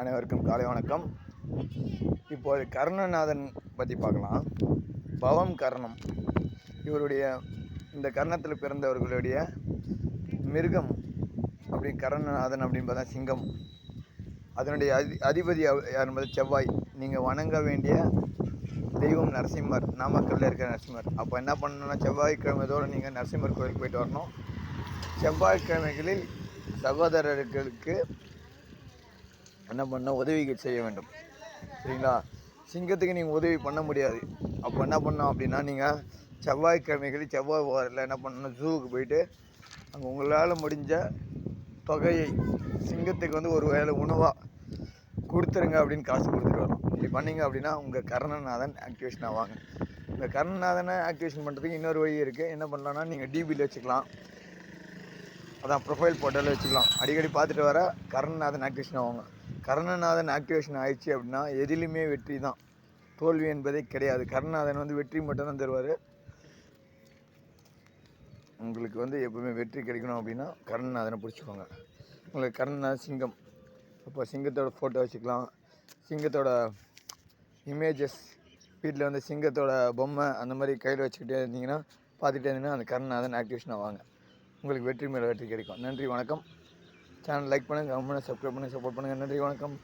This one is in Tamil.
அனைவருக்கும் காலை வணக்கம். இப்போது கர்ணநாதன் பற்றி பார்க்கலாம். பவம் கர்ணம். இவருடைய இந்த கர்ணத்தில் பிறந்தவர்களுடைய மிருகம் அப்படி கர்ணநாதன் அப்படின்னு பார்த்தா சிங்கம். அதனுடைய அதி அதிபதி யார் என்பது செவ்வாய். நீங்கள் வணங்க வேண்டிய தெய்வம் நரசிம்மர். நாமக்கல்ல இருக்கிற நரசிம்மர். அப்போ என்ன பண்ணணும்னா செவ்வாய்க்கிழமைதோடு நீங்கள் நரசிம்மர் கோயிலுக்கு போயிட்டு வரணும். செவ்வாய்க்கிழமைகளில் சகோதரர்களுக்கு என்ன பண்ண உதவிகள் செய்ய வேண்டும். சரிங்களா? சிங்கத்துக்கு நீங்கள் உதவி பண்ண முடியாது. அப்போ என்ன பண்ணோம் அப்படின்னா நீங்கள் செவ்வாய்க்கிழமைகளில் செவ்வாய் வாரில் என்ன பண்ணணும்? ஜூவுக்கு போயிட்டு அங்கே உங்களால் முடிஞ்ச தொகையை சிங்கத்துக்கு வந்து ஒரு வேளை உணவாக கொடுத்துருங்க அப்படின்னு காசு கொடுத்துட்டு வரோம் இப்படி பண்ணிங்க அப்படின்னா உங்கள் கர்ணநாதன் ஆக்டிவேஷன் ஆவாங்க இந்த கர்ணநாதனை ஆக்டிவேஷன் பண்ணுறதுக்கு இன்னொரு வழி இருக்குது என்ன பண்ணலாம்னா நீங்கள் டிபியில் வச்சுக்கலாம். அதான் ப்ரொஃபைல் போட்டோவில் வச்சுக்கலாம். அடிக்கடி பார்த்துட்டு வர கர்ணநாதன் ஆக்டிவேஷன் ஆவாங்க கர்ணநாதன் ஆக்டிவேஷன் ஆயிடுச்சு அப்படின்னா எதிலுமே வெற்றி தான். தோல்வி என்பதே கிடையாது. கர்ணநாதன் வந்து வெற்றி மட்டும்தான் தருவார். உங்களுக்கு வந்து எப்பவுமே வெற்றி கிடைக்கணும் அப்படின்னா கர்ணநாதனை பிடிச்சிக்கோங்க. உங்களுக்கு கர்ணநாதன் சிங்கம். அப்போ சிங்கத்தோட ஃபோட்டோ வச்சுக்கலாம். சிங்கத்தோட இமேஜஸ் வீட்டில் வந்து சிங்கத்தோட பொம்மை அந்த மாதிரி கையில் வச்சுக்கிட்டே இருந்தீங்கன்னா பார்த்துட்டே இருந்தீங்கன்னா அந்த கர்ணநாதன் ஆக்டிவேஷன் ஆவாங்க. உங்களுக்கு வெற்றி மேலே வெற்றி கிடைக்கும். நன்றி வணக்கம். சேனல் லைக் பண்ணுங்கள் கமெண்ட் சப்ஸ்கிரைப் பண்ணுங்கள் சப்போர்ட் பண்ணுங்கள் நன்றி வணக்கம்.